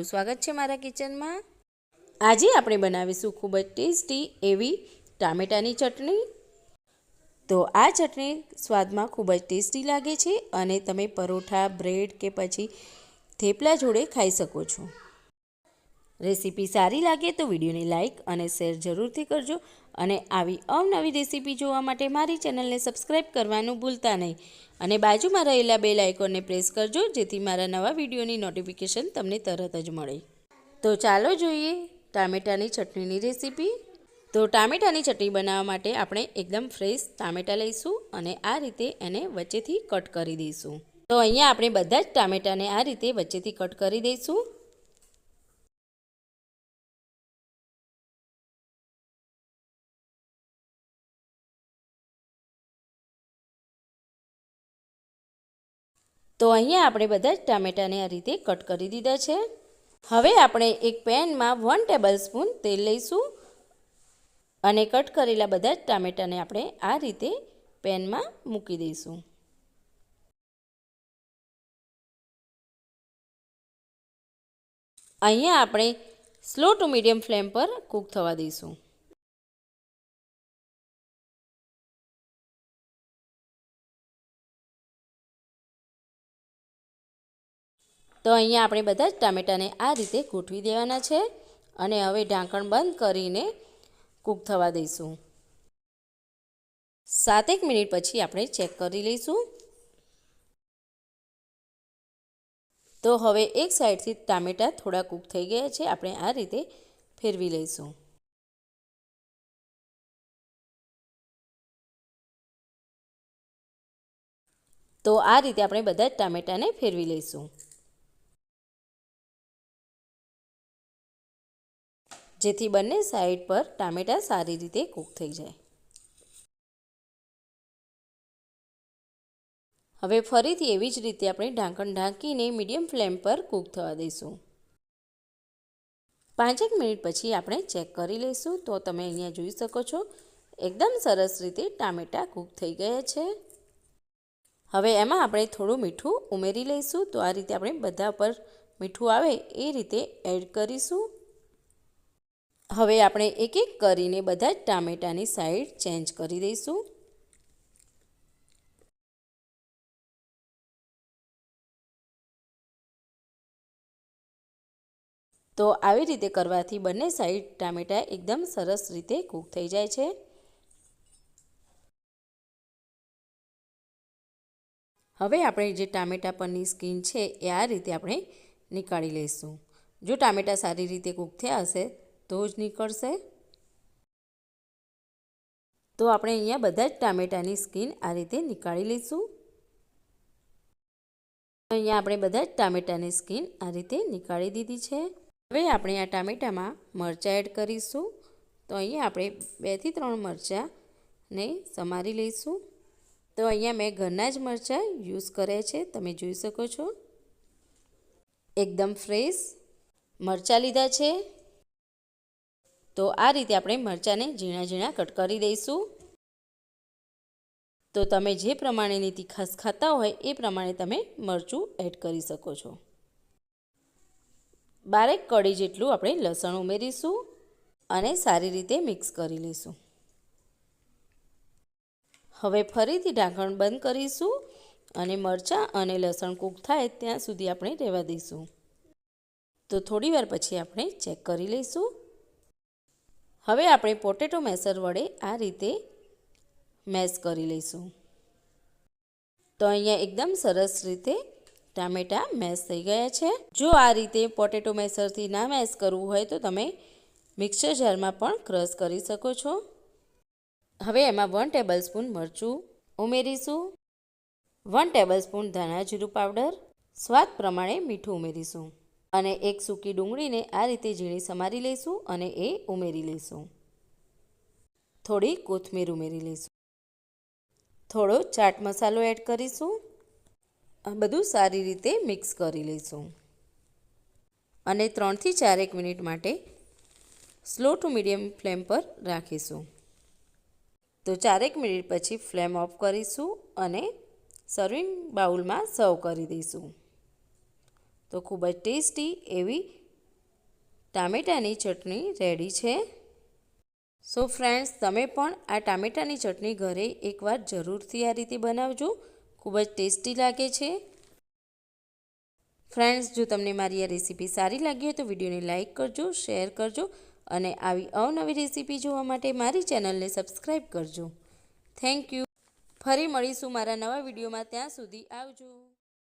તમારું સ્વાગત છે મારા કિચનમાં. આજે આપણે બનાવીશું ખૂબ જ ટેસ્ટી એવી ટામેટાની ચટણી. તો આ ચટણી સ્વાદમાં ખૂબ જ ટેસ્ટી લાગે છે અને તમે પરોઠા, બ્રેડ કે પછી થેપલા જોડે ખાઈ શકો છો. રેસીપી સારી લાગે તો વિડીયોને લાઇક અને શેર જરૂરથી કરજો અને આવી અવનવી રેસીપી જોવા માટે મારી ચેનલને સબસ્ક્રાઈબ કરવાનું ભૂલતા નહીં. અને બાજુમાં રહેલા બેલ આઇકોનને પ્રેસ કરજો જેથી મારા નવા વિડીયોની નોટિફિકેશન તમને તરત જ મળે. તો ચાલો જોઈએ ટામેટાની ચટણીની રેસીપી. તો ટામેટાની ચટણી બનાવવા માટે આપણે એકદમ ફ્રેશ ટામેટા લઈશું અને આ રીતે એને વચ્ચેથી કટ કરી દઈશું. તો અહીંયા આપણે બધા જ ટામેટાને આ રીતે વચ્ચેથી કટ કરી દઈશું. તો અહીંયા આપણે બધા જ ટામેટાને આ રીતે કટ કરી દીધા છે. હવે આપણે એક પેનમાં વન ટેબલ સ્પૂન તેલ લઈશું અને કટ કરેલા બધા જ ટામેટાને આપણે આ રીતે પેનમાં મૂકી દઈશું. અહીંયા આપણે સ્લો ટુ મીડિયમ ફ્લેમ પર કૂક થવા દઈશું. તો અહીંયા આપણે બધા જ ટામેટાને આ રીતે ગોઠવી દેવાના છે અને હવે ઢાંકણ બંધ કરીને કૂક થવા દઈશું. સાતેક મિનિટ પછી આપણે ચેક કરી લઈશું. તો હવે એક સાઈડથી ટામેટાં થોડા કૂક થઈ ગયા છે, આપણે આ રીતે ફેરવી લઈશું. તો આ રીતે આપણે બધા જ ટામેટાને ફેરવી લઈશું. જેથી બંને સાઈડ પર ટામેટાં સારી રીતે કૂક થઈ જાય. હવે ફરીથી એવી જ રીતે આપણે ઢાંકણ ઢાંકીને મીડિયમ ફ્લેમ પર કૂક થવા દઈશું. પાંચેક મિનિટ પછી આપણે ચેક કરી લઈશું. તો તમે અહીંયા જોઈ શકો છો, એકદમ સરસ રીતે ટામેટાં કૂક થઈ ગયા છે. હવે એમાં આપણે થોડું મીઠું ઉમેરી લઈશું. તો આ રીતે આપણે બધા પર મીઠું આવે એ રીતે એડ કરીશું. હવે આપણે એક એક કરીને બધા જ ટામેટાની સાઈડ ચેન્જ કરી દઈશું. તો આવી રીતે કરવાથી બંને સાઈડ ટામેટાં એકદમ સરસ રીતે કૂક થઈ જાય છે. હવે આપણે જે ટામેટાં પરની સ્કીન છે એ આ રીતે આપણે નીકાળી લઈશું. જો ટામેટાં સારી રીતે કૂક થયા હશે તો જ નીકળશે. તો આપણે અહીંયા બધા જ ટામેટાની સ્કીન આ રીતે નીકાળી લઈશું. અહીંયા આપણે બધા જ ટામેટાની સ્કીન આ રીતે નીકાળી દીધી છે. હવે આપણે આ ટામેટામાં મરચાં એડ કરીશું. તો અહીંયા આપણે બેથી ત્રણ મરચાંને સમારી લઈશું. તો અહીંયા મેં ઘરના જ મરચાં યુઝ કર્યા છે, તમે જોઈ શકો છો. એકદમ ફ્રેશ મરચાં લીધા છે. તો આ રીતે આપણે મરચાંને ઝીણા ઝીણા કટ કરી દઈશું. તો તમે જે પ્રમાણેની તીખાસ ખાતા હોય એ પ્રમાણે તમે મરચું એડ કરી શકો છો. બારેક કડી જેટલું આપણે લસણ ઉમેરીશું અને સારી રીતે મિક્સ કરી લઈશું. હવે ફરીથી ઢાંકણ બંધ કરીશું અને મરચાં અને લસણ કૂક થાય ત્યાં સુધી આપણે રહેવા દઈશું. તો થોડી વાર પછી આપણે ચેક કરી લઈશું. હવે આપણે પોટેટો મેસર વડે આ રીતે મેશ કરી લઈશું. તો અહીંયા એકદમ સરસ રીતે ટામેટાં મેશ થઈ ગયા છે. જો આ રીતે પોટેટો મેસરથી ના મેશ કરવું હોય તો તમે મિક્સર જારમાં પણ ક્રશ કરી શકો છો. હવે એમાં વન ટેબલ સ્પૂન મરચું ઉમેરીશું. વન ટેબલ સ્પૂન ધાણા જીરું પાવડર. સ્વાદ પ્રમાણે મીઠું ઉમેરીશું. અને એક સૂકી ડુંગળીને આ રીતે ઝીણી સમારી લઈશું અને એ ઉમેરી લઈશું. થોડી કોથમીર ઉમેરી લઈશું. થોડો ચાટ મસાલો એડ કરીશું. આ બધું સારી રીતે મિક્સ કરી લઈશું. અને ત્રણથી ચારેક મિનિટ માટે સ્લો ટુ મીડિયમ ફ્લેમ પર રાખીશું. તો ચારેક મિનિટ પછી ફ્લેમ ઓફ કરીશું અને સર્વિંગ બાઉલમાં સર્વ કરી દઈશું. તો ખૂબ જ ટેસ્ટી એવી ટામેટાની ચટણી રેડી છે. સો ફ્રેન્ડ્સ, તમે પણ આ ટામેટાની ચટણી ઘરે એકવાર જરૂરથી આ રીતે બનાવજો. ખૂબ જ ટેસ્ટી લાગે છે. ફ્રેન્ડ્સ, જો તમને મારી આ રેસીપી સારી લાગી હોય તો વિડીયોને લાઇક કરજો, શેર કરજો અને આવી અવનવી રેસીપી જોવા માટે મારી ચેનલને સબસ્ક્રાઈબ કરજો. Thank you. ફરી મળીશું મારા નવા વિડીયોમાં. ત્યાં સુધી આવજો.